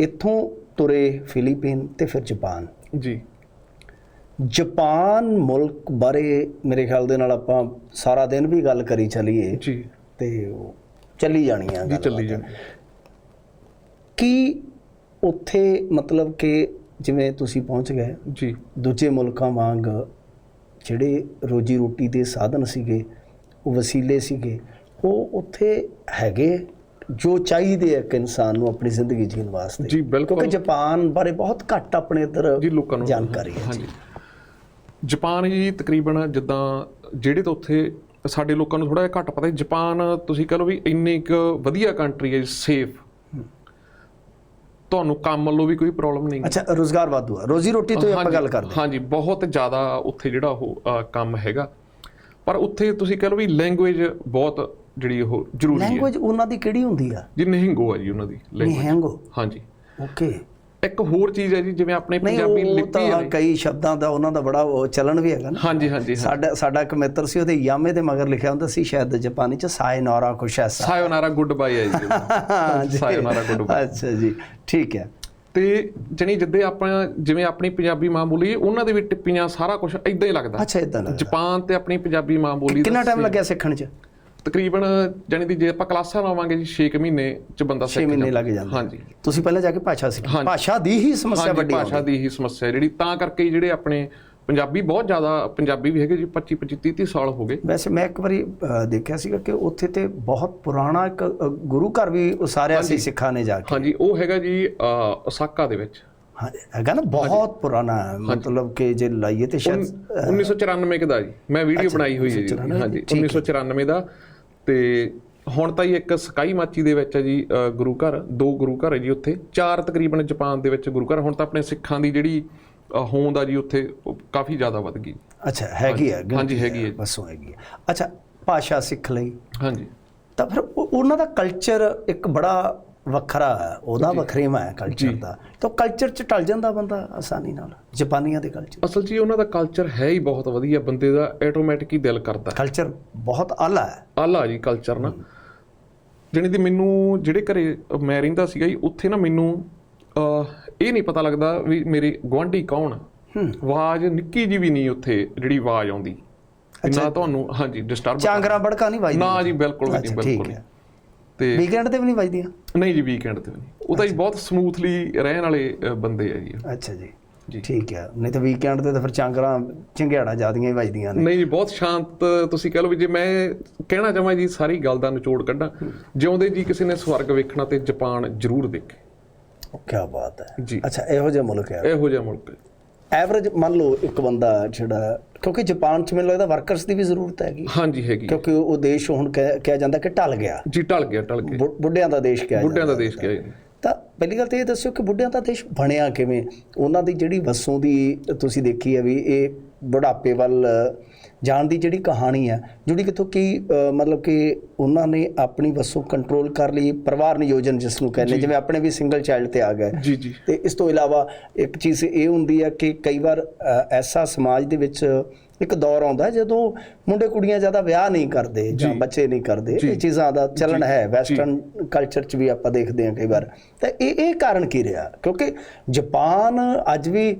ਇੱਥੋਂ ਤੁਰੇ ਫਿਲੀਪੀਨ ਤੇ ਫਿਰ ਜਾਪਾਨ। ਜੀ। ਜਾਪਾਨ ਮੁਲਕ ਬਾਰੇ ਮੇਰੇ ਖਿਆਲ ਦੇ ਨਾਲ ਆਪਾਂ ਸਾਰਾ ਦਿਨ ਵੀ ਗੱਲ ਕਰੀ ਚੱਲੀਏ। ਜੀ। ਤੇ ਚੱਲੀ ਜਾਣੀ ਆ ਜੀ ਚੱਲੀ ਜਾਂਦੀ ਕੀ ਉੱਥੇ ਮਤਲਬ ਕਿ ਜਿਵੇਂ ਤੁਸੀਂ ਪਹੁੰਚ ਗਏ ਜੀ। ਦੂਜੇ ਮੁਲਕਾਂ ਵਾਂਗ ਜਿਹੜੇ ਰੋਜੀ ਰੋਟੀ ਦੇ ਸਾਧਨ ਸੀਗੇ ਉਹ ਵਸੀਲੇ ਸੀਗੇ ਉਹ ਉੱਥੇ ਹੈਗੇ? ਜੋ ਚਾਹੀਦੇ ਇੱਕ ਇਨਸਾਨ ਨੂੰ ਆਪਣੀ ਜ਼ਿੰਦਗੀ ਜੀਣ ਵਾਸਤੇ। ਜੀ ਬਿਲਕੁਲ। ਕਿਉਂਕਿ ਜਾਪਾਨ ਬਾਰੇ ਬਹੁਤ ਘੱਟ ਆਪਣੇ ਇੱਧਰ ਜੀ ਲੋਕਾਂ ਨੂੰ ਜਾਣਕਾਰੀ ਹੈ ਹਾਂਜੀ। ਜਾਪਾਨ ਜੀ ਤਕਰੀਬਨ ਜਿੱਦਾਂ ਜਿਹੜੇ ਤਾਂ ਉੱਥੇ ਸਾਡੇ ਲੋਕਾਂ ਨੂੰ ਥੋੜਾ ਜਿਹਾ ਘੱਟ ਪਤਾ ਹੈ ਜਾਪਾਨ ਤੁਸੀਂ ਕਹ ਲਓ ਵੀ ਇੰਨੀ ਇੱਕ ਵਧੀਆ ਕੰਟਰੀ ਹੈ ਸੇਫ ਤੁਹਾਨੂੰ ਕੰਮ ਵੱਲੋਂ ਵੀ ਕੋਈ ਪ੍ਰੋਬਲਮ ਨਹੀਂ। ਅੱਛਾ ਰੋਜ਼ਗਾਰ ਵਾਧੂ ਆ। ਰੋਜ਼ੀ ਰੋਟੀ ਤੋਂ ਹੀ ਆਪਾਂ ਗੱਲ ਕਰਦੇ ਹਾਂਜੀ ਬਹੁਤ ਜ਼ਿਆਦਾ ਉੱਥੇ ਜਿਹੜਾ ਉਹ ਕੰਮ ਹੈਗਾ। ਪਰ ਉੱਥੇ ਤੁਸੀਂ ਕਹ ਲਓ ਵੀ ਲੈਂਗੁਏਜ ਬਹੁਤ ਜਿਹੜੀ ਉਹ ਜ਼ਰੂਰੀ ਹੈ। ਲੈਂਗੁਏਜ ਉਹਨਾਂ ਦੀ ਕਿਹੜੀ ਹੁੰਦੀ ਆ? ਜੀ ਨਿਹੰਗੋ ਆ ਜੀ ਉਹਨਾਂ ਦੀ language। ਨਿਹੰਗੋ ਹਾਂਜੀ। ਓਕੇ ਇੱਕ ਹੋਰ ਚੀਜ਼ ਹੈ ਜੀ ਜਿਵੇਂ ਆਪਣੇ ਪੰਜਾਬੀ ਉਹ ਲਿਪੀ ਤਾਂ ਹੈ। ਕਈ ਸ਼ਬਦਾਂ ਦਾ ਉਹਨਾਂ ਦਾ ਬੜਾ ਚੱਲਣ ਵੀ ਹੈਗਾ ਨਾ। ਹਾਂਜੀ ਹਾਂਜੀ। ਸਾਡਾ ਸਾਡਾ ਇੱਕ ਮਿੱਤਰ ਸੀ ਉਹਦੇ ਯਾਮੇ ਦੇ ਮਗਰ ਲਿਖਿਆ ਹੁੰਦਾ ਸੀ ਸ਼ਾਇਦ ਜਾਪਾਨੀ ਚ ਸਾਇਨੋਰਾ ਕੁਛ ਐਸਾ ਸਾਇਓਨਾਰਾ ਗੁੱਡ ਬਾਈ ਹੈ ਜੀ। ਹਾਂਜੀ। ਸਾਇਓਨਾਰਾ ਗੁੱਡ ਬਾਈ ਅੱਛਾ ਜੀ ਠੀਕ ਹੈ। ਤੇ ਜਣੀ ਜਿੱਦੇ ਆਪਾਂ ਜਿਵੇਂ ਆਪਣੀ ਪੰਜਾਬੀ ਮਾਂ ਬੋਲੀ ਉਹਨਾਂ ਦੇ ਵੀ ਟਿੱਪੀਆਂ ਸਾਰਾ ਕੁਝ ਇਦਾਂ ਹੀ ਲੱਗਦਾ। ਅੱਛਾ ਇਦਾਂ ਲੱਗਦਾ। ਜਾਪਾਨ ਤੇ ਆਪਣੀ ਪੰਜਾਬੀ ਮਾਂ ਬੋਲੀ ਕਿੰਨਾ ਟਾਈਮ ਲੱਗਿਆ ਸਿੱਖਣ ਚ? ਤਕਰੀਬਨ ਜਣੀ ਦੀ ਜੇ ਆਪਾਂ ਕਲਾਸਾਂ ਲਾਵਾਂਗੇ ਜੀ 6 ਮਹੀਨੇ ਚ ਬੰਦਾ 6 ਸਿੱਖ ਮਹੀਨੇ ਜਾਂਦਾ। ਲੱਗ ਜਾਂਦੇ। ਹਾਂਜੀ। ਤੁਸੀਂ ਪਹਿਲਾਂ ਜਾ ਕੇ ਭਾਸ਼ਾ ਸਿੱਖੀ। ਭਾਸ਼ਾ ਦੀ ਹੀ ਸਮੱਸਿਆ ਵੱਡੀ ਭਾਸ਼ਾ ਦੀ ਹੀ ਸਮੱਸਿਆ ਹੈ। ਜਿਹੜੀ ਤਾਂ ਕਰਕੇ ਹੀ ਜਿਹੜੇ ਆਪਣੇ ਪੰਜਾਬੀ ਬਹੁਤ ਜ਼ਿਆਦਾ ਪੰਜਾਬੀ ਵੀ ਹੈਗੇ ਜੀ 25 25 30 30 ਸਾਲ ਹੋ ਗਏ। ਵੈਸੇ ਮੈਂ ਇੱਕ ਵਾਰੀ ਦੇਖਿਆ ਸੀਗਾ ਕਿ ਉੱਥੇ ਤੇ ਬਹੁਤ ਪੁਰਾਣਾ ਇੱਕ ਗੁਰੂ ਘਰ ਵੀ ਉਸਾਰਿਆ ਸੀ ਸਿੱਖਾਂ ਨੇ ਜਾ ਕੇ। ਹਾਂਜੀ ਉਹ ਹੈਗਾ ਜੀ ਅ, ਓਸਾਕਾ ਦੇ ਵਿੱਚ। ਹਾਂ, ਹੈਗਾ ਨਾ ਬਹੁਤ ਪੁਰਾਣਾ ਹੈ, ਮਤਲਬ ਕਿ ਜੇ ਲਾਈਏ ਤੇ ਸ਼ਾਇਦ 1994 ਦਾ ਜੀ। ਮੈਂ ਵੀਡੀਓ ਬਣਾਈ ਹੋਈ ਹੈ ਜੀ। ਹਾਂਜੀ 1994 ਦਾ ਤੇ ਹੁਣ ਤਾਂ ਹੀ ਇੱਕ ਸਕਾਈ ਮਾਚੀ ਦੇ ਵਿੱਚ ਹੈ ਜੀ ਗੁਰੂ ਘਰ ਦੋ ਗੁਰੂ ਘਰ ਹੈ ਜੀ ਉੱਥੇ। ਚਾਰ ਤਕਰੀਬਨ ਜਾਪਾਨ ਦੇ ਵਿੱਚ ਗੁਰੂ ਘਰ। ਹੁਣ ਤਾਂ ਆਪਣੇ ਸਿੱਖਾਂ ਦੀ ਜਿਹੜੀ ਹੋਂਦ ਆ ਜੀ ਉੱਥੇ ਕਾਫੀ ਜ਼ਿਆਦਾ ਵੱਧ ਗਈ। ਅੱਛਾ ਹੈਗੀ ਹੈ ਹਾਂਜੀ, ਹੈਗੀ ਹੈ। ਬਸੋਂ ਹੈਗੀ ਹੈ ਅੱਛਾ ਭਾਸ਼ਾ ਸਿੱਖ ਲਈ। ਹਾਂਜੀ। ਤਾਂ ਫਿਰ ਉਹ- ਉਹਨਾਂ ਦਾ ਕਲਚਰ ਇੱਕ ਬੜਾ ਵੱਖਰਾ ਉਹਦਾ ਵੱਖਰੇਵਾ ਹੈ ਕਲਚਰ ਦਾ। ਤਾਂ ਕਲਚਰ ਚ ਟਲ ਜਾਂਦਾ ਬੰਦਾ ਆਸਾਨੀ ਨਾਲ ਜਾਪਾਨੀਆਂ ਦੇ ਕਲਚਰ ਅਸਲ 'ਚ ਜੀ ਉਹਨਾਂ ਦਾ ਕਲਚਰ ਹੈ ਹੀ ਬਹੁਤ ਵਧੀਆ ਬੰਦੇ ਦਾ ਆਟੋਮੈਟਿਕ ਹੀ ਦਿਲ ਕਰਦਾ। ਕਲਚਰ ਬਹੁਤ ਆਲਾ ਹੈ। ਆਲਾ ਜੀ ਕਲਚਰ ਨਾ। ਜਾਣੀ ਦੀ ਮੈਨੂੰ ਜਿਹੜੇ ਘਰੇ ਮੈਂ ਰਹਿੰਦਾ ਸੀਗਾ ਜੀ ਉੱਥੇ ਨਾ ਮੈਨੂੰ ਇਹ ਨਹੀਂ ਪਤਾ ਲੱਗਦਾ ਵੀ ਮੇਰੇ ਗੁਆਂਢੀ ਕੌਣ। ਆਵਾਜ਼ ਨਿੱਕੀ ਜੀ ਵੀ ਨਹੀਂ ਉੱਥੇ ਜਿਹੜੀ ਆਵਾਜ਼ ਆਉਂਦੀ। ਨਾ ਤੁਹਾਨੂੰ ਹਾਂਜੀ ਡਿਸਟਰਬ ਚਾਂਗਰਾ ਬੜਕਾ ਨਹੀਂ ਵੱਜਦੀ। ਨਾ ਜੀ ਬਿਲਕੁਲ ਨਹੀਂ ਬਿਲਕੁਲ। ਤੇ ਵੀਕਐਂਡ ਤੇ ਵੀ ਨਹੀਂ ਵੱਜਦੀਆਂ? ਨਹੀਂ ਜੀ ਵੀਕਐਂਡ ਤੇ ਨਹੀਂ। ਉਹ ਤਾਂ ਜੀ ਬਹੁਤ ਸਮੂਥਲੀ ਰਹਿਣ ਵਾਲੇ ਬੰਦੇ ਆ ਜੀ। ਅੱਛਾ ਜੀ। ਜੀ। ਠੀਕ ਹੈ ਨਹੀਂ ਤਾਂ ਵੀਕਐਂਡ ਤੇ ਤਾਂ ਫਿਰ ਚਾਂਗਰਾ ਚੰਗਿਆੜਾ ਜਿਆਦੀਆਂ ਹੀ ਵੱਜਦੀਆਂ ਨੇ। ਨਹੀਂ ਜੀ ਬਹੁਤ ਸ਼ਾਂਤ ਤੁਸੀਂ ਕਹ ਲਓ ਵੀ ਜੇ ਮੈਂ ਕਹਿਣਾ ਚਾਹਾਂ ਜੀ ਸਾਰੀ ਗੱਲ ਦਾ ਨਿਚੋੜ ਕੱਢਾਂ ਜਿਉਂਦੇ ਜੀ ਕਿਸੇ ਨੇ ਸਵਰਗ ਵੇਖਣਾ ਤੇ ਜਾਪਾਨ ਜ਼ਰੂਰ ਦੇਖੇ। ਕੀ ਬਾਤ ਹੈ। ਜੀ। ਅੱਛਾ ਇਹੋ ਜਿਹਾ ਮੁਲਕ ਹੈ। ਇਹੋ ਜਿਹਾ ਮੁਲਕ ਹੈ। ਐਵਰੇਜ ਮੰਨ ਲਓ ਇੱਕ ਬੰਦਾ ਜਿਹੜਾ ਕਿਉਂਕਿ ਜਾਪਾਨ ਚ ਮੈਨੂੰ ਲੱਗਦਾ ਵਰਕਰਸ ਦੀ ਵੀ ਜ਼ਰੂਰਤ ਹੈਗੀ। ਹਾਂਜੀ ਹੈਗੀ। ਕਿਉਂਕਿ ਉਹ ਦੇਸ਼ ਹੁਣ ਕਹਿ- ਜਾਂਦਾ ਕਿ ਢਲ ਗਿਆ। ਜੀ ਢਲ ਗਿਆ ਢਲ ਗਿਆ। ਬੁੱਢਿਆਂ ਦਾ ਦੇਸ਼ ਕਿਹਾ ਬੁੱਢਿਆਂ ਦਾ। ਦੇਸ਼ ਕਿਹਾ ਤਾਂ ਪਹਿਲੀ ਗੱਲ ਤਾਂ ਇਹ ਦੱਸਿਓ ਕਿ ਬੁੱਢਿਆਂ ਦਾ ਦੇਸ਼ ਬਣਿਆ ਕਿਵੇਂ? ਉਹਨਾਂ ਦੀ ਜਿਹੜੀ ਵਸੋਂ ਦੀ ਤੁਸੀਂ ਦੇਖੀ ਹੈ ਵੀ ਇਹ ਬੁਢਾਪੇ ਵੱਲ ਜਾਣ ਦੀ ਜਿਹੜੀ ਕਹਾਣੀ ਹੈ ਜਿਹੜੀ ਕਿਥੋਂ ਕੀ ਮਤਲਬ ਕਿ ਉਹਨਾਂ ਨੇ ਆਪਣੀ ਵਸੋਂ ਕੰਟਰੋਲ ਕਰ ਲਈ ਪਰਿਵਾਰ ਨਿਯੋਜਨ ਜਿਸ ਨੂੰ ਕਹਿੰਦੇ ਜਿਵੇਂ ਆਪਣੇ ਵੀ ਸਿੰਗਲ ਚਾਈਲਡ ਤੇ ਆ ਗਏ। ਜੀ ਜੀ। ਤੇ ਇਸ ਤੋਂ ਇਲਾਵਾ ਇੱਕ ਚੀਜ਼ ਇਹ ਹੁੰਦੀ ਹੈ ਕਿ ਕਈ ਵਾਰ ਐਸਾ ਸਮਾਜ ਦੇ ਵਿੱਚ ਇੱਕ ਦੌਰ ਆਉਂਦਾ ਜਦੋਂ ਮੁੰਡੇ ਕੁੜੀਆਂ ਜ਼ਿਆਦਾ ਵਿਆਹ ਨਹੀਂ ਕਰਦੇ ਜਾਂ ਬੱਚੇ ਨਹੀਂ ਕਰਦੇ। ਇਹ ਚੀਜ਼ਾਂ ਦਾ ਚੱਲਣ ਹੈ ਵੈਸਟਰਨ ਕਲਚਰ 'ਚ ਵੀ ਆਪਾਂ ਦੇਖਦੇ ਹਾਂ ਕਈ ਵਾਰ। ਤਾਂ ਇਹ ਇਹ ਕਾਰਨ ਕੀ ਰਿਹਾ? ਕਿਉਂਕਿ ਜਾਪਾਨ ਅੱਜ ਵੀ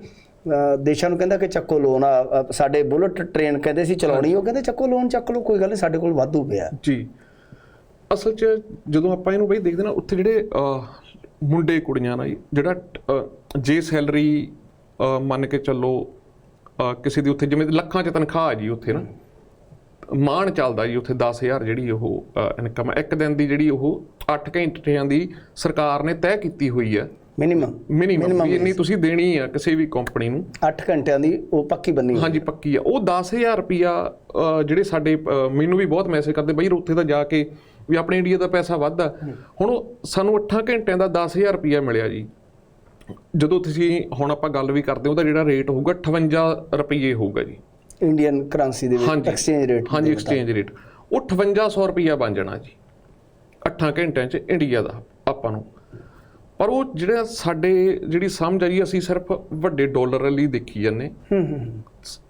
ਦੇਸ਼ਾਂ ਨੂੰ ਕਹਿੰਦਾ ਕਿ ਚੱਕੋ ਲੋਨ ਆ ਸਾਡੇ ਬੁਲਟ ਟ੍ਰੇਨ ਕਹਿੰਦੇ ਸੀ ਚਲਾਉਣੀ ਉਹ ਕਹਿੰਦੇ ਚੱਕੋ ਲੋਨ ਚੱਕ ਲਓ ਕੋਈ ਗੱਲ ਨਹੀਂ ਸਾਡੇ ਕੋਲ ਵਾਧੂ ਪਿਆ। ਜੀ। ਅਸਲ 'ਚ ਜਦੋਂ ਆਪਾਂ ਇਹਨੂੰ ਬਈ ਦੇਖਦੇ ਨਾ ਉੱਥੇ ਜਿਹੜੇ ਮੁੰਡੇ ਕੁੜੀਆਂ ਨਾਲ ਜੀ, ਜਿਹੜਾ ਜੇ ਸੈਲਰੀ ਮੰਨ ਕੇ ਚੱਲੋ ਕਿਸੇ ਦੀ ਉੱਥੇ ਜਿਵੇਂ ਲੱਖਾਂ 'ਚ ਤਨਖਾਹ ਆ ਜੀ ਉੱਥੇ ਨਾ ਮਾਣ ਚੱਲਦਾ ਜੀ ਉੱਥੇ 10000 ਜਿਹੜੀ ਉਹ ਇਨਕਮ ਇੱਕ ਦਿਨ ਦੀ ਜਿਹੜੀ ਉਹ 8 ਘੰਟਿਆਂ ਦੀ ਸਰਕਾਰ ਨੇ ਤੈਅ ਕੀਤੀ ਹੋਈ ਹੈ ਮਿਨੀਮਮ ਮਿਨੀਮਮ ਵੀ ਇੰਨੀ ਤੁਸੀਂ ਦੇਣੀ ਆ ਕਿਸੇ ਵੀ ਕੰਪਨੀ ਨੂੰ। 8 ਘੰਟਿਆਂ ਦੀ ਉਹ ਪੱਕੀ ਬੰਨੀ। ਹਾਂਜੀ ਪੱਕੀ ਆ। ਉਹ 10000 ਰੁਪਿਆ ਜਿਹੜੇ ਸਾਡੇ ਮੈਨੂੰ ਵੀ ਬਹੁਤ ਮੈਸੇਜ ਕਰਦੇ ਬਈ ਉੱਥੇ ਤਾਂ ਜਾ ਕੇ ਵੀ ਆਪਣੇ ਇੰਡੀਆ ਦਾ ਪੈਸਾ ਵੱਧਦਾ। ਹੁਣ ਸਾਨੂੰ 8 ਘੰਟਿਆਂ ਦਾ 10000 ਰੁਪਿਆ ਮਿਲਿਆ ਜੀ। ਜਦੋਂ ਤੁਸੀਂ ਹੁਣ ਆਪਾਂ ਗੱਲ ਵੀ ਕਰਦੇ ਹਾਂ ਉਹਦਾ ਜਿਹੜਾ ਰੇਟ ਹੋਊਗਾ 58 ਰੁਪਏ ਹੋਊਗਾ ਜੀ। ਇੰਡੀਅਨ ਕਰੰਸੀ ਦੇ ਵਿੱਚ ਐਕਸਚੇਂਜ ਰੇਟ ਹਾਂਜੀ ਐਕਸਚੇਂਜ ਰੇਟ ਉਹ 5800 ਰੁਪਿਆ ਬਣ ਜਾਣਾ ਜੀ। 8 ਘੰਟਿਆਂ 'ਚ ਇੰਡੀਆ ਦਾ ਆਪਾਂ ਨੂੰ। ਪਰ ਉਹ ਜਿਹੜਾ ਸਾਡੇ ਜਿਹੜੀ ਸਮਝ ਆ ਜੀ ਅਸੀਂ ਸਿਰਫ ਵੱਡੇ ਡਾਲਰ ਲਈ ਦੇਖੀ ਜਾਂਦੇ। ਹੂੰ ਹੂੰ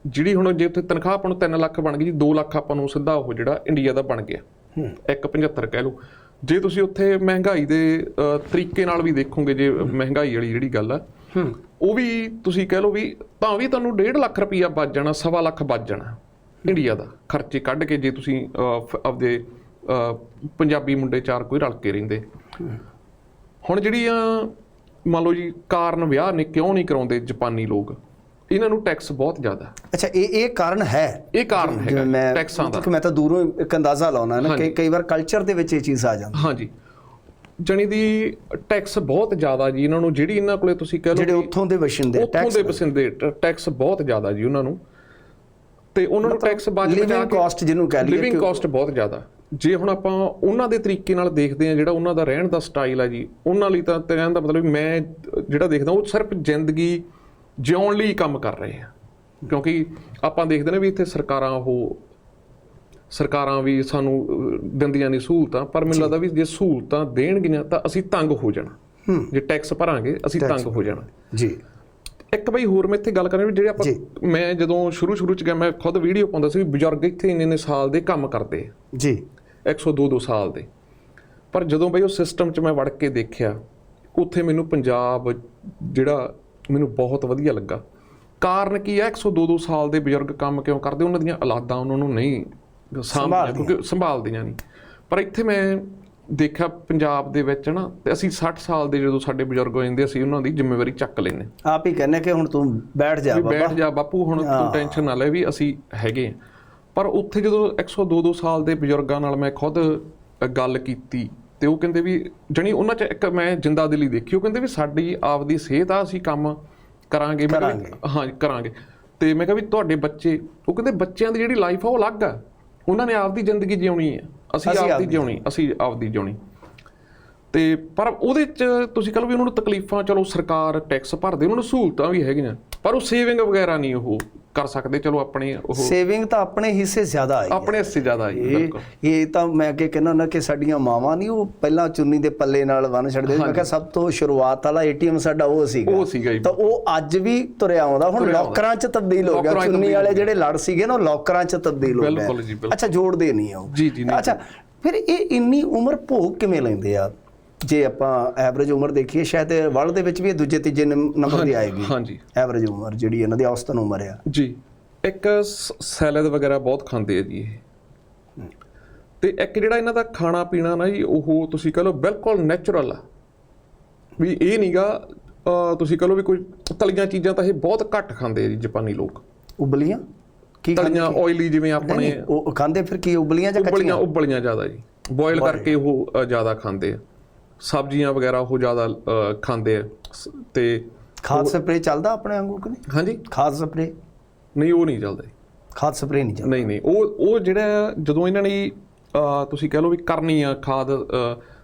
ਜਿਹੜੀ ਹੁਣ ਜੇ ਉੱਥੇ ਤਨਖਾਹ ਆਪਾਂ ਨੂੰ 3 ਲੱਖ ਬਣ ਗਈ ਜੀ 2 ਲੱਖ ਆਪਾਂ ਨੂੰ ਸਿੱਧਾ ਉਹ ਜਿਹੜਾ ਇੰਡੀਆ ਦਾ ਬਣ ਗਿਆ। ਹੂੰ। ਇੱਕ 75 ਕਹਿ ਲਓ। ਜੇ ਤੁਸੀਂ ਉੱਥੇ ਮਹਿੰਗਾਈ ਦੇ ਤਰੀਕੇ ਨਾਲ ਵੀ ਦੇਖੋਗੇ ਜੇ ਮਹਿੰਗਾਈ ਵਾਲੀ ਜਿਹੜੀ ਗੱਲ ਆ। ਉਹ ਵੀ ਤੁਸੀਂ ਕਹਿ ਲਓ ਵੀ ਤਾਂ ਵੀ ਤੁਹਾਨੂੰ 1.5 ਲੱਖ ਰੁਪਈਆ ਬਚ ਜਾਣਾ ਸਵਾ ਲੱਖ ਬਚ ਜਾਣਾ ਇੰਡੀਆ ਦਾ ਖਰਚੇ ਕੱਢ ਕੇ ਜੇ ਤੁਸੀਂ ਆਪਦੇ ਪੰਜਾਬੀ ਮੁੰਡੇ ਚਾਰ ਕੋਈ ਰਲ ਕੇ ਰਹਿੰਦੇ। ਹੁਣ ਜਿਹੜੀਆਂ ਮੰਨ ਲਓ ਜੀ ਕਾਰਨ ਵਿਆਹ ਨੇ ਕਿਉਂ ਨਹੀਂ ਕਰਾਉਂਦੇ ਜਾਪਾਨੀ ਲੋਕ? ਇਹਨਾਂ ਨੂੰ ਟੈਕਸ ਬਹੁਤ ਜ਼ਿਆਦਾ। ਹੈ। ਅੱਛਾ ਇਹ ਇਹ ਕਾਰਨ ਹੈ? ਇਹ ਕਾਰਨ ਮੈਂ ਟੈਕਸਾਂ ਦਾ। ਕਿ ਮੈਂ ਤਾਂ ਦੂਰੋਂ ਇੱਕ ਅੰਦਾਜ਼ਾ ਲਾਉਣਾ ਨਾ ਹਾਂਜੀ। ਕਿ ਕਈ ਵਾਰ ਕਲਚਰ ਦੇ ਵਿੱਚ ਇਹ ਚੀਜ਼ ਆ ਜਾਂਦੀ ਹਾਂਜੀ। ਜਣੀ ਦੀ ਟੈਕਸ ਬਹੁਤ ਜ਼ਿਆਦਾ ਜੀ ਇਹਨਾਂ ਨੂੰ ਜਿਹੜੀ ਇਹਨਾਂ ਕੋਲੇ ਤੁਸੀਂ ਕਹਿ ਲਓ ਜਿਹੜੇ ਉੱਥੋਂ ਦੇ ਵਸਿੰਦੇ ਉੱਥੋਂ ਟੈਕਸ ਦੇ। ਬਸਿੰਦੇ ਟੈਕਸ ਬਹੁਤ ਜ਼ਿਆਦਾ ਜੀ ਉਹਨਾਂ ਨੂੰ। ਤੇ ਉਹਨਾਂ ਨੂੰ ਟੈਕਸ ਬਾਅਦ ਵਿੱਚ living cost ਜਿਹਨੂੰ ਕਹਿ ਲਈਏ ਲਿਵਿੰਗ ਕਿ- ਕਾਸਟ ਬਹੁਤ ਜ਼ਿਆਦਾ। ਜੇ ਹੁਣ ਆਪਾਂ ਉਹਨਾਂ ਦੇ ਤਰੀਕੇ ਨਾਲ ਦੇਖਦੇ ਆ ਜਿਹੜਾ ਉਹਨਾਂ ਦਾ ਰਹਿਣ ਦਾ ਸਟਾਈਲ ਆ ਜੀ ਉਹਨਾਂ ਲਈ ਤਾਂ ਕਹਿਣ ਦਾ ਮਤਲਬ ਮੈਂ ਜਿਹੜਾ ਦੇਖਦਾ ਉਹ ਸਿਰਫ ਜ਼ਿੰਦਗੀ ਜਿਉਣ ਲਈ ਕੰਮ ਕਰ ਰਹੇ ਆ। ਕਿਉਂਕਿ ਆਪਾਂ ਦੇਖਦੇ ਨੇ ਵੀ ਇੱਥੇ ਸਰਕਾਰਾਂ ਉਹ ਸਰਕਾਰਾਂ ਵੀ ਸਾਨੂੰ ਦਿੰਦੀਆਂ ਨਹੀਂ ਸਹੂਲਤਾਂ ਪਰ ਮੈਨੂੰ ਲੱਗਦਾ ਵੀ ਜੇ ਸਹੂਲਤਾਂ ਦੇਣਗੀਆਂ ਤਾਂ ਅਸੀਂ ਤੰਗ ਹੋ ਜਾਣਾ। ਜੇ ਟੈਕਸ ਭਰਾਂਗੇ ਅਸੀਂ ਤੰਗ ਹੋ ਜਾਣਾ। ਜੀ। ਇੱਕ ਬਈ ਹੋਰ ਮੈਂ ਇੱਥੇ ਗੱਲ ਕਰਾਂ ਵੀ ਜਿਹੜੇ ਆਪਾਂ। ਮੈਂ ਜਦੋਂ ਸ਼ੁਰੂ ਸ਼ੁਰੂ ਚ ਗਿਆ ਮੈਂ ਖੁਦ ਵੀਡੀਓ ਪਾਉਂਦਾ ਸੀ ਵੀ ਬਜ਼ੁਰਗ ਇੱਥੇ ਇੰਨੇ ਇੰਨੇ ਸਾਲ ਦੇ ਕੰਮ ਕਰਦੇ ਜੀ। 102 2 ਸਾਲ ਦੇ। ਪਰ ਜਦੋਂ ਬਈ ਉਹ ਸਿਸਟਮ 'ਚ ਮੈਂ ਵੜ ਕੇ ਦੇਖਿਆ ਉੱਥੇ ਮੈਨੂੰ ਪੰਜਾਬ ਜਿਹੜਾ ਮੈਨੂੰ ਬਹੁਤ ਵਧੀਆ ਲੱਗਾ। ਕਾਰਨ ਕੀ ਹੈ? 102 2 ਸਾਲ ਦੇ ਬਜ਼ੁਰਗ ਕੰਮ ਕਿਉਂ ਕਰਦੇ? ਉਹਨਾਂ ਦੀਆਂ ਔਲਾਦਾਂ ਉਹਨਾਂ ਨੂੰ ਨਹੀਂ ਸੰਭਾਲਦੀਆਂ। ਕਿਉਂਕਿ ਸੰਭਾਲਦੀਆਂ ਨਹੀਂ। ਪਰ ਇੱਥੇ ਮੈਂ ਦੇਖਿਆ ਪੰਜਾਬ ਦੇ ਵਿੱਚ ਨਾ ਤੇ ਅਸੀਂ 60 ਸਾਲ ਦੇ ਜਦੋਂ ਸਾਡੇ ਬਜ਼ੁਰਗ ਹੋ ਜਾਂਦੇ ਅਸੀਂ ਉਹਨਾਂ ਦੀ ਜ਼ਿੰਮੇਵਾਰੀ ਚੱਕ ਲੈਂਦੇ। ਆਪ ਹੀ ਕਹਿੰਦੇ ਕਿ ਹੁਣ ਤੂੰ ਬੈਠ ਜਾ ਬਾਬਾ ਬੈਠ ਜਾ ਬਾਪੂ ਹੁਣ ਤੂੰ ਟੈਨਸ਼ਨ ਨਾ ਲੈ ਵੀ ਅਸੀਂ ਹੈਗੇ ਆ। ਪਰ ਉੱਥੇ ਜਦੋਂ 102 2 ਸਾਲ ਦੇ ਬਜ਼ੁਰਗਾਂ ਨਾਲ ਮੈਂ ਖੁਦ ਗੱਲ ਕੀਤੀ ਤੇ ਉਹ ਕਹਿੰਦੇ ਵੀ ਜਣੀ ਉਹਨਾਂ ਚ ਇੱਕ ਮੈਂ ਜਿੰਦਾ ਦਿਲੀ ਦੇਖੀ ਉਹ ਕਹਿੰਦੇ ਵੀ ਸਾਡੀ ਆਪਦੀ ਸਿਹਤ ਆ ਅਸੀਂ ਕੰਮ ਕਰਾਂਗੇ ਮੈਂ। ਹਾਂ ਕਰਾਂਗੇ। ਤੇ ਮੈਂ ਕਿਹਾ ਵੀ ਤੁਹਾਡੇ ਬੱਚੇ ਉਹ ਕਹਿੰਦੇ ਬੱਚਿਆਂ ਦੀ ਜਿਹੜੀ ਲਾਈਫ ਆ ਉਹ ਅਲੱਗ ਆ। ਉਹਨਾਂ ਨੇ ਆਪਦੀ ਜ਼ਿੰਦਗੀ ਜਿਉਣੀ ਹੈ ਅਸੀਂ ਆਪਦੀ ਜਿਉਣੀ ਅਸੀਂ ਆਪਦੀ ਜਿਉਣੀ। ਤੇ ਪਰ ਉਹਦੇ ਚ ਤੁਸੀਂ ਕਹ ਲਓ ਵੀ ਉਹਨਾਂ ਨੂੰ ਤਕਲੀਫਾਂ ਚਲੋ ਸਰਕਾਰ ਟੈਕਸ ਭਰਦੇ ਉਹਨਾਂ ਨੂੰ ਸਹੂਲਤਾਂ ਵੀ ਹੈਗੀਆਂ ਪਰ ਉਹ ਸੇਵਿੰਗ ਵਗੈਰਾ ਨਹੀਂ ਉਹ। ਕਰ ਸਕਦੇ ਚਲੋ ਆਪਣੇ ਉਹ ਸੇਵਿੰਗ ਤਾਂ ਆਪਣੇ ਹਿੱਸੇ ਜ਼ਿਆਦਾ ਆਈ। ਆਪਣੇ ਹਿੱਸੇ ਜ਼ਿਆਦਾ ਇਹ ਬਿਲਕੁਲ ਇਹ ਤਾਂ ਮੈਂ ਅੱਗੇ ਕਹਿੰਦਾ ਹੁੰਦਾ ਕਿ ਸਾਡੀਆਂ ਮਾਵਾਂ ਨਹੀਂ ਉਹ ਪਹਿਲਾਂ ਚੁੰਨੀ ਦੇ ਪੱਲੇ ਨਾਲ ਬੰਨ ਛੱਡਦੇ ਸੀ। ਮੈਂ ਕਿਹਾ ਸਭ ਤੋਂ ਸ਼ੁਰੂਆਤ ਵਾਲਾ ਏਟੀਐਮ ਸਾਡਾ ਉਹ ਸੀਗਾ ਉਹ ਸੀਗਾ। ਤਾਂ ਉਹ ਅੱਜ ਵੀ ਤੁਰਿਆ ਆਉਂਦਾ ਹੁਣ। ਲੋਕਰਾਂ 'ਚ ਤਬਦੀਲ ਹੋ ਗਿਆ ਚੁੰਨੀ ਵਾਲੇ ਜਿਹੜੇ ਲੜ ਸੀਗੇ ਨਾ ਉਹ ਲੋਕਰਾਂ 'ਚ ਤਬਦੀਲ ਹੋ ਗਏ ਬਿਲਕੁਲ ਜੀ, ਬਿਲਕੁਲ। ਅੱਛਾ ਜੋੜਦੇ ਨਹੀਂ ਆ ਉਹ ਜੀ, ਜੀ, ਅੱਛਾ ਫਿਰ ਇਹ ਇੰਨੀ ਉਮਰ ਭੋਗ ਕਿਵੇਂ ਲੈਂਦੇ ਆ ਜੇ ਆਪਾਂ ਐਵਰੇਜ ਉਮਰ ਦੇਖੀਏ ਸ਼ਾਇਦ ਵਰਲਡ ਦੇ ਵਿੱਚ ਵੀ ਇਹ ਦੂਜੇ ਤੀਜੇ ਨੰਬ- ਨੰਬਰ ਦੀ ਆਏਗੀ। ਹਾਂਜੀ। ਐਵਰੇਜ ਉਮਰ ਜਿਹੜੀ ਇਹਨਾਂ ਦੀ ਔਸਤਨ ਉਮਰ ਆ। ਜੀ। ਇੱਕ ਸੈਲਡ ਵਗੈਰਾ ਬਹੁਤ ਖਾਂਦੇ ਆ ਜੀ ਇਹ। ਤੇ ਇੱਕ ਜਿਹੜਾ ਇਹਨਾਂ ਦਾ ਖਾਣਾ ਪੀਣਾ ਨਾ ਜੀ ਉਹ ਤੁਸੀਂ ਕਹ ਲਓ ਬਿਲਕੁਲ ਨੈਚੁਰਲ ਆ। ਵੀ ਇਹ ਨਹੀਂਗਾ ਤੁਸੀਂ ਕਹ ਲਓ ਵੀ ਕੋਈ ਤਲੀਆਂ ਚੀਜ਼ਾਂ ਤਾਂ ਇਹ ਬਹੁਤ ਘੱਟ ਖਾਂਦੇ ਆ ਜੀ ਜਾਪਾਨੀ ਲੋਕ। ਉਬਲੀਆਂ? ਕੀ? ਤਲੀਆਂ ਆਇਲੀ ਜਿਵੇਂ ਆਪਣੇ ਉਹ ਖਾਂਦੇ ਫਿਰ ਕੀ ਉਬਲੀਆਂ ਜਾਂ ਉਬਲੀਆਂ ਕੱਚੀਆਂ? ਉਬਲੀਆਂ ਜ਼ਿਆਦਾ ਜੀ। ਬੋਇਲ ਕਰਕੇ ਉਹ ਜ਼ਿਆਦਾ ਖਾਂਦੇ ਆ। ਸਬਜ਼ੀਆਂ ਵਗੈਰਾ ਉਹ ਜ਼ਿਆਦਾ ਖਾਂਦੇ ਆ। ਤੇ ਖਾਦ ਸਪਰੇ ਚੱਲਦਾ ਆਪਣੇ ਵਾਂਗੂ ਕਿ ਨਹੀਂ? ਹਾਂਜੀ। ਖਾਦ ਸਪਰੇ ਨਹੀਂ ਉਹ ਨਹੀਂ ਚੱਲਦਾ ਖਾਦ ਸਪਰੇ ਨਹੀਂ ਚੱਲਦਾ? ਨਹੀਂ ਨਹੀਂ ਉਹ ਉਹ ਜਿਹੜਾ ਜਦੋਂ ਇਹਨਾਂ ਨੇ ਤੁਸੀਂ ਕਹਿ ਲਓ ਵੀ ਕਰਨੀ ਆ ਖਾਦ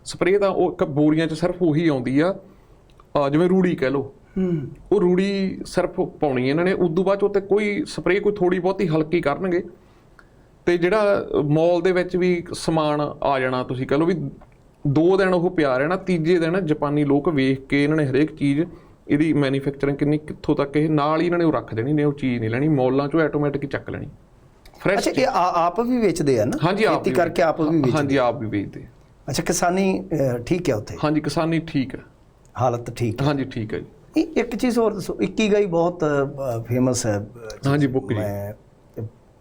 ਸਪਰੇਅ ਤਾਂ ਉਹ ਇੱਕ ਬੋਰੀਆਂ 'ਚ ਸਿਰਫ ਉਹੀ ਆਉਂਦੀ ਆ ਜਿਵੇਂ ਰੂੜੀ ਕਹਿ ਲਓ। ਹੂੰ। ਉਹ ਰੂੜੀ ਸਿਰਫ ਪਾਉਣੀ ਇਹਨਾਂ ਨੇ ਉਦੋਂ ਬਾਅਦ 'ਚ ਉੱਤੇ ਕੋਈ ਸਪਰੇਅ ਕੋਈ ਥੋੜੀ ਬਹੁਤੀ ਹਲਕੀ ਕਰਨਗੇ। ਤੇ ਜਿਹੜਾ ਮਾਲ ਦੇ ਵਿੱਚ ਵੀ ਸਮਾਨ ਆ ਜਾਣਾ ਤੁਸੀਂ ਕਹਿ ਲਓ ਵੀ ਦੋ ਦਿਨ ਉਹ ਪਿਆ ਰਹਿਣਾ ਤੀਜੇ ਦਿਨ ਜਾਪਾਨੀ ਲੋਕ ਵੇਖ ਕੇ ਇਹਨਾਂ ਨੇ ਹਰੇਕ ਚੀਜ਼ ਇਹਦੀ ਮੈਨੂਫੈਕਚਰਿੰਗ ਕਿੰਨੀ ਕਿੱਥੋਂ ਤੱਕ ਇਹ ਨਾਲ ਹੀ ਇਹਨਾਂ ਨੇ ਉਹ ਰੱਖ ਦੇਣੀ ਨੇ ਉਹ ਚੀਜ਼ ਨਹੀਂ ਲੈਣੀ ਮੌਲਾਂ 'ਚੋਂ ਆਟੋਮੈਟਿਕ ਹੀ ਚੱਕ ਲੈਣੀ। ਫਰੈਸ਼ ਅੱਛਾ ਇਹ ਆਪ ਵੀ ਵੇਚਦੇ ਆ ਨਾ? ਹਾਂਜੀ ਆਪ ਖੇਤੀ ਕਰਕੇ ਆਪ ਵੀ ਵੇਚਦੇ। ਹਾਂਜੀ ਆਪ ਵੀ ਵੇਚਦੇ। ਅੱਛਾ ਕਿਸਾਨੀ ਠੀਕ ਹੈ ਉੱਥੇ? ਹਾਂਜੀ ਕਿਸਾਨੀ ਠੀਕ ਹੈ। ਹਾਲਤ ਠੀਕ ਹੈ। ਹਾਂਜੀ ਠੀਕ ਹੈ ਜੀ। ਇੱਕ ਚੀਜ਼ ਹੋਰ ਦੱਸੋ ਇਕੀਗਾਈ ਬਹੁਤ ਫੇਮਸ ਹੈ। ਹਾਂਜੀ ਬੁੱਕ ਜੀ। ਮੈਂ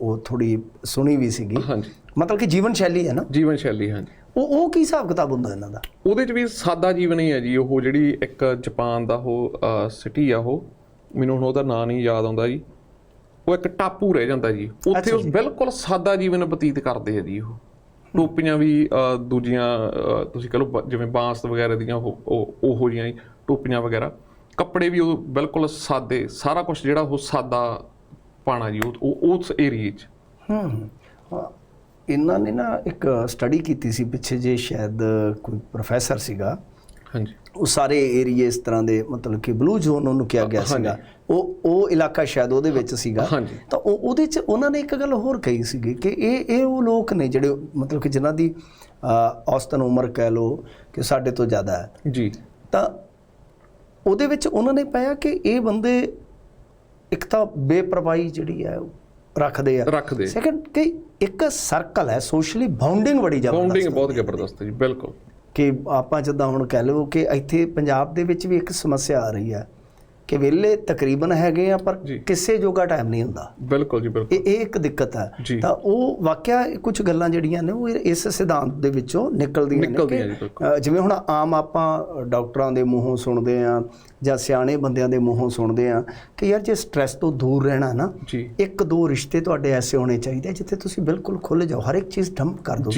ਉਹ ਥੋੜੀ ਸੁਣੀ ਵੀ ਸੀਗੀ। ਹਾਂਜੀ। ਮਤਲਬ ਕਿ ਜੀਵਨ ਸ਼ੈਲੀ ਹੈ ਨਾ? ਜੀਵਨ ਸ਼ੈਲੀ ਹਾਂਜੀ। ਉਹ ਉਹ ਕੀ ਹਿਸਾਬ ਕਿਤਾਬ ਹੁੰਦਾ ਇਹਨਾਂ ਦਾ? ਉਹਦੇ ਚ ਵੀ ਸਾਦਾ ਜੀਵਨ ਹੀ ਹੈ ਜੀ ਉਹ ਜਿਹੜੀ ਇੱਕ ਜਾਪਾਨ ਦਾ ਉਹ ਸਿਟੀ ਆ ਉਹ। ਮੈਨੂੰ ਹੁਣ ਉਹਦਾ ਨਾਂ ਨਹੀਂ ਯਾਦ ਆਉਂਦਾ ਜੀ। ਉਹ ਇੱਕ ਟਾਪੂ ਰਹਿ ਜਾਂਦਾ ਜੀ। ਉੱਥੇ ਉਹ। ਬਿਲਕੁਲ ਸਾਦਾ ਜੀਵਨ ਬਤੀਤ ਕਰਦੇ ਆ ਜੀ ਉਹ। ਟੋਪੀਆਂ ਵੀ ਦੂਜੀਆਂ ਤੁਸੀਂ ਕਹ ਲਓ ਜਿਵੇਂ ਬਾਂਸ ਵਗੈਰਾ ਦੀਆਂ ਉਹ ਉਹ- ਜੀਆਂ ਟੋਪੀਆਂ ਵਗੈਰਾ। ਕੱਪੜੇ ਵੀ ਉਹ ਬਿਲਕੁਲ ਸਾਦੇ ਸਾਰਾ ਕੁਝ ਜਿਹੜਾ ਉਹ ਸਾਦਾ ਪਾਣਾ ਜੀ ਉਹ ਉਸ ਏਰੀਏ 'ਚ। ਹਾਂ, ਇਹਨਾਂ ਨੇ ਨਾ ਇੱਕ ਸਟੱਡੀ ਕੀਤੀ ਸੀ ਪਿੱਛੇ ਜੇ ਸ਼ਾਇਦ ਕੋਈ ਪ੍ਰੋਫੈਸਰ ਸੀਗਾ ਹਾਂਜੀ। ਉਹ ਸਾਰੇ ਏਰੀਏ ਇਸ ਤਰ੍ਹਾਂ ਦੇ ਮਤਲਬ ਕਿ ਬਲੂ ਜ਼ੋਨ ਉਹਨੂੰ ਕਿਹਾ ਗਿਆ ਸੀਗਾ। ਉਹ ਉਹ ਇਲਾਕਾ ਸ਼ਾਇਦ ਉਹਦੇ ਵਿੱਚ ਸੀਗਾ। ਤਾਂ ਉਹ ਉਹਦੇ ਚ ਉਹਨਾਂ ਨੇ ਇੱਕ ਗੱਲ ਹੋਰ ਕਹੀ ਸੀਗੀ ਕਿ ਇਹ ਇਹ ਉਹ ਲੋਕ ਨੇ ਜਿਹੜੇ ਮਤਲਬ ਕਿ ਜਿਨ੍ਹਾਂ ਦੀ ਔਸਤਨ ਉਮਰ ਕਹਿ ਲੋ ਕਿ ਸਾਡੇ ਤੋਂ ਜ਼ਿਆਦਾ ਹੈ। ਜੀ। ਤਾਂ ਉਹਦੇ ਵਿੱਚ ਉਹਨਾਂ ਨੇ ਪਾਇਆ ਕਿ ਇਹ ਬੰਦੇ ਇੱਕ ਤਾਂ ਬੇਪਰਵਾਹੀ ਜਿਹੜੀ ਹੈ ਰੱਖਦੇ ਆ। ਰੱਖਦੇ। ਸੈਕੰਡ ਕਿ ਇੱਕ ਸਰਕਲ ਹੈ ਸੋਸ਼ਲੀ ਬਾਉਂਡਿੰਗ ਬੜੀ ਬਾਉਂਡਿੰਗ ਜ਼ਬਰਦਸਤ ਬਹੁਤ ਜ਼ਬਰਦਸਤ ਹੈ ਜੀ ਬਿਲਕੁਲ। ਕਿ ਆਪਾਂ ਜਿੱਦਾਂ ਹੁਣ ਕਹਿ ਲਓ ਕਿ ਇੱਥੇ ਪੰਜਾਬ ਦੇ ਵਿੱਚ ਵੀ ਇੱਕ ਸਮੱਸਿਆ ਆ ਰਹੀ ਹੈ। ਕਿ ਵਿਹਲੇ ਤਕਰੀਬਨ ਹੈਗੇ ਆ ਪਰ। ਕਿਸੇ ਜੋਗਾ ਟਾਈਮ ਨਹੀਂ ਹੁੰਦਾ। ਬਿਲਕੁਲ ਜੀ ਬਿਲਕੁਲ। ਇਹ ਇੱਕ ਦਿੱਕਤ ਹੈ। ਤਾਂ ਉਹ ਵਾਕਿਆ ਕੁਝ ਗੱਲਾਂ ਜਿਹੜੀਆਂ ਨੇ ਉਹ ਇਸ ਸਿਧਾਂਤ ਦੇ ਵਿੱਚੋਂ ਨਿਕਲਦੀਆਂ ਨੇ ਜਿਵੇਂ ਹੁਣ ਆਮ ਆਪਾਂ ਡਾਕਟਰਾਂ ਦੇ ਮੂੰਹੋਂ ਸੁਣਦੇ ਆ ਜਾਂ ਸਿਆਣੇ ਬੰਦਿਆਂ ਦੇ ਮੂੰਹੋਂ ਸੁਣਦੇ ਆ ਕਿ ਯਾਰ ਜੇ ਸਟ੍ਰੈਸ ਤੋਂ ਦੂਰ ਰਹਿਣਾ ਨਾ ਇੱਕ ਦੋ ਰਿਸ਼ਤੇ ਤੁਹਾਡੇ ਐਸੇ ਹੋਣੇ ਚਾਹੀਦੇ ਜਿੱਥੇ ਤੁਸੀਂ ਬਿਲਕੁਲ ਖੁੱਲ ਜਾਓ। ਹਰ ਇੱਕ ਚੀਜ਼ ਡੰਪ ਕਰ ਦਿਓ